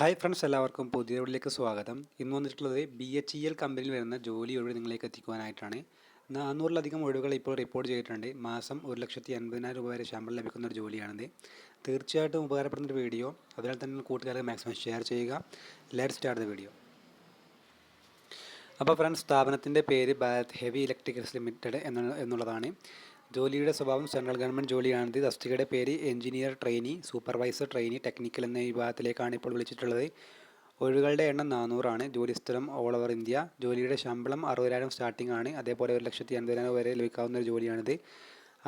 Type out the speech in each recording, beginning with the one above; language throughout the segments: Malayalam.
ഹായ് ഫ്രണ്ട്സ് എല്ലാവർക്കും പുതിയ വീട്ടിലേക്ക് സ്വാഗതം. ഇന്ന് വന്നിട്ടുള്ളത് ബി എച്ച് ഇ എൽ കമ്പനിയിൽ വരുന്ന ജോലി ഒഴിവ് നിങ്ങളിലേക്ക് എത്തിക്കുവാനായിട്ടാണ്. നാനൂറിലധികം ഒഴിവുകൾ ഇപ്പോൾ റിപ്പോർട്ട് ചെയ്തിട്ടുണ്ട്. മാസം ഒരു ലക്ഷത്തി അൻപതിനായിരം രൂപ വരെ ശമ്പളം ലഭിക്കുന്ന ഒരു ജോലിയാണിത്. തീർച്ചയായിട്ടും ഉപകാരപ്പെടുന്ന ഒരു വീഡിയോ. അതിനാൽ തന്നെ കൂട്ടുകാർക്ക് മാക്സിമം ഷെയർ ചെയ്യുക. ലെറ്റ് സ്റ്റാർട്ട് ദ വീഡിയോ അപ്പോൾ ഫ്രണ്ട്സ് സ്ഥാപനത്തിന്റെ പേര് ഭാരത് ഹെവി ഇലക്ട്രിക്കൽസ് ലിമിറ്റഡ് എന്നുള്ളതാണ്. ജോലിയുടെ സ്വഭാവം സെൻട്രൽ ഗവൺമെന്റ് ജോലിയാണിത് തസ്തികയുടെ പേര് engineer trainee supervisor trainee technical എന്ന വിഭാഗത്തിലേക്കാണ് ഇപ്പോൾ വിളിച്ചിട്ടുള്ളത്. ഒഴിവുകളുടെ എണ്ണം നാനൂറാണ്. ജോലി സ്ഥലം ഓൾ ഓവർ ഇന്ത്യ. ജോലിയുടെ ശമ്പളം അറുപതിനായിരം സ്റ്റാർട്ടിംഗ് ആണ്. അതേപോലെ ഒരു ലക്ഷത്തി അൻപതിനായിരം വരെ ലഭിക്കാവുന്ന ഒരു ജോലിയാണിത്.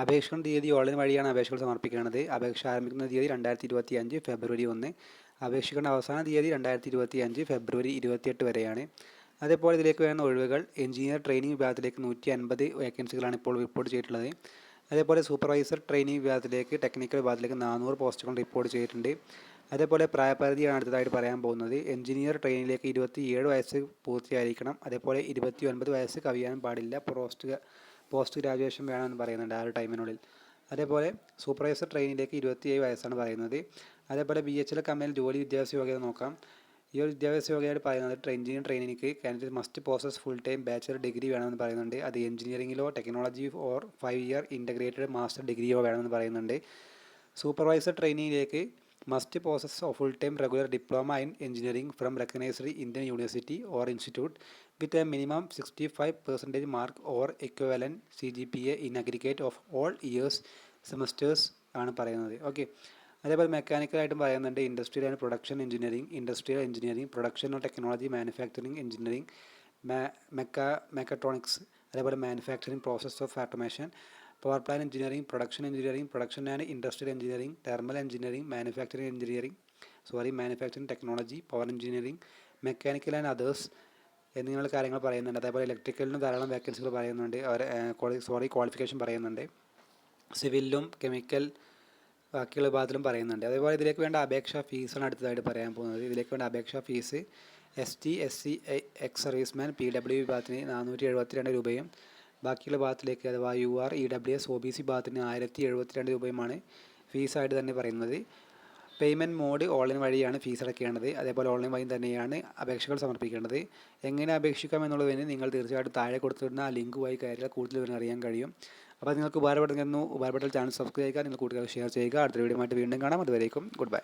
അപേക്ഷയുടെ തീയതി ഓൺലൈൻ വഴിയാണ് അപേക്ഷകൾ സമർപ്പിക്കുന്നത്. അപേക്ഷ ആരംഭിക്കുന്ന തീയതി രണ്ടായിരത്തി ഇരുപത്തി അഞ്ച് ഫെബ്രുവരി ഒന്ന്. അപേക്ഷിക്കേണ്ട അവസാന തീയതി രണ്ടായിരത്തി ഇരുപത്തി അഞ്ച് ഫെബ്രുവരി ഇരുപത്തിയെട്ട് വരെയാണ്. അതേപോലെ ഇതിലേക്ക് വരുന്ന ഒഴിവുകൾ എഞ്ചിനീയർ ട്രെയിനിങ് വിഭാഗത്തിലേക്ക് നൂറ്റി അൻപത് വേക്കൻസികളാണ് ഇപ്പോൾ റിപ്പോർട്ട് ചെയ്തിട്ടുള്ളത്. അതേപോലെ സൂപ്പർവൈസർ ട്രെയിനിങ് വിഭാഗത്തിലേക്ക് ടെക്നിക്കൽ വിഭാഗത്തിലേക്ക് നാനൂറ് പോസ്റ്റുകൾ റിപ്പോർട്ട് ചെയ്തിട്ടുണ്ട്. അതേപോലെ പ്രായപരിധിയാണ് അടുത്തതായിട്ട് പറയാൻ പോകുന്നത് എഞ്ചിനീയർ ട്രെയിനിലേക്ക് ഇരുപത്തി ഏഴ് വയസ്സ് പൂർത്തിയായിരിക്കണം. അതേപോലെ ഇരുപത്തി ഒൻപത് വയസ്സ് കവിയാൻ പാടില്ല. പോസ്റ്റ് പോസ്റ്റ് ഗ്രാജുവേഷൻ വേണമെന്ന് പറയുന്നുണ്ട് ആ ഒരു ടൈമിനുള്ളിൽ. അതേപോലെ സൂപ്പർവൈസർ ട്രെയിനിലേക്ക് ഇരുപത്തിയേഴ് വയസ്സാണ് പറയുന്നത്. അതേപോലെ ബി എച്ച് എൽ കമ്പനിയിൽ ജോലി വിദ്യാഭ്യാസ യോഗ്യത നോക്കാം. ഈ ഒരു വിദ്യാഭ്യാസ യോഗ്യതയായിട്ട് പറയുന്നത് training ട്രെയിനിങ്ങിക്ക് candidate must poses full time bachelor degree വേണമെന്ന് പറയുന്നുണ്ട്. അത് എഞ്ചിനീയറിംഗിലോ technology or five year integrated master ഡിഗ്രിയോ വേണമെന്ന് പറയുന്നുണ്ട്. Supervisor ട്രെയിനിങ്ങിലേക്ക് must poses of full time regular diploma in engineering from recognised Indian university or institute with a minimum sixty five percentage mark or എക്വലൻ C G P A in aggregate of all years semesters ആണ് പറയുന്നത്. ഓക്കെ അതേപോലെ മെക്കാനിക്കലായിട്ടും പറയുന്നുണ്ട്. Industrial and production engineering industrial engineering production technology manufacturing engineering mecha mechatronics അതേപോലെ manufacturing process of automation power plant engineering production engineering production and industrial engineering thermal engineering manufacturing engineering sorry manufacturing technology power engineering mechanical and others എന്നിങ്ങനെയുള്ള കാര്യങ്ങൾ പറയുന്നുണ്ട്. അതേപോലെ ഇലക്ട്രിക്കലിന് ധാരാളം വേക്കൻസികൾ പറയുന്നുണ്ട്. അവർ സോറി ക്വാളിഫിക്കേഷൻ പറയുന്നുണ്ട്. സിവിലിലും കെമിക്കൽ ബാക്കിയുള്ള വിഭാഗത്തിലും പറയുന്നുണ്ട്. അതേപോലെ ഇതിലേക്ക് വേണ്ട അപേക്ഷാ ഫീസാണ് അടുത്തതായിട്ട് പറയാൻ പോകുന്നത്. ഇതിലേക്ക് വേണ്ട അപേക്ഷാ fees S T S C ex serviceman P W വിഭാഗത്തിന് നാനൂറ്റി എഴുപത്തി രണ്ട് രൂപയും ബാക്കിയുള്ള ഭാഗത്തിലേക്ക് അഥവാ U R E W S O B C ഭാഗത്തിന് ആയിരത്തി എഴുപത്തി രണ്ട് രൂപയുമാണ് ഫീസായിട്ട് തന്നെ പറയുന്നത്. പേയ്മെന്റ് മോഡ് ഓൺലൈൻ വഴിയാണ് ഫീസ് അടയ്ക്കേണ്ടത് അതേപോലെ ഓൺലൈൻ വഴി തന്നെയാണ് അപേക്ഷകൾ സമർപ്പിക്കേണ്ടത്. എങ്ങനെ അപേക്ഷിക്കാം എന്നുള്ളതിന് നിങ്ങൾ തീർച്ചയായിട്ടും താഴെ കൊടുത്തിരുന്ന ആ ലിങ്ക് വഴി കയറിയാൽ കൂടുതൽ വിവരം അറിയാൻ കഴിയും. അപ്പോൾ നിങ്ങൾക്ക് ഉപകാരപ്പെടുന്നു ഉപകാരപ്പെട്ടാൽ ചാനൽ സബ്സ്ക്രൈബ് ചെയ്യുക നിങ്ങൾ കൂട്ടുകാർ ഷെയർ ചെയ്യുക. അടുത്ത വീഡിയോ ആയിട്ട് വീണ്ടും കാണാം. അതുവരേക്കും ഗുഡ് ബൈ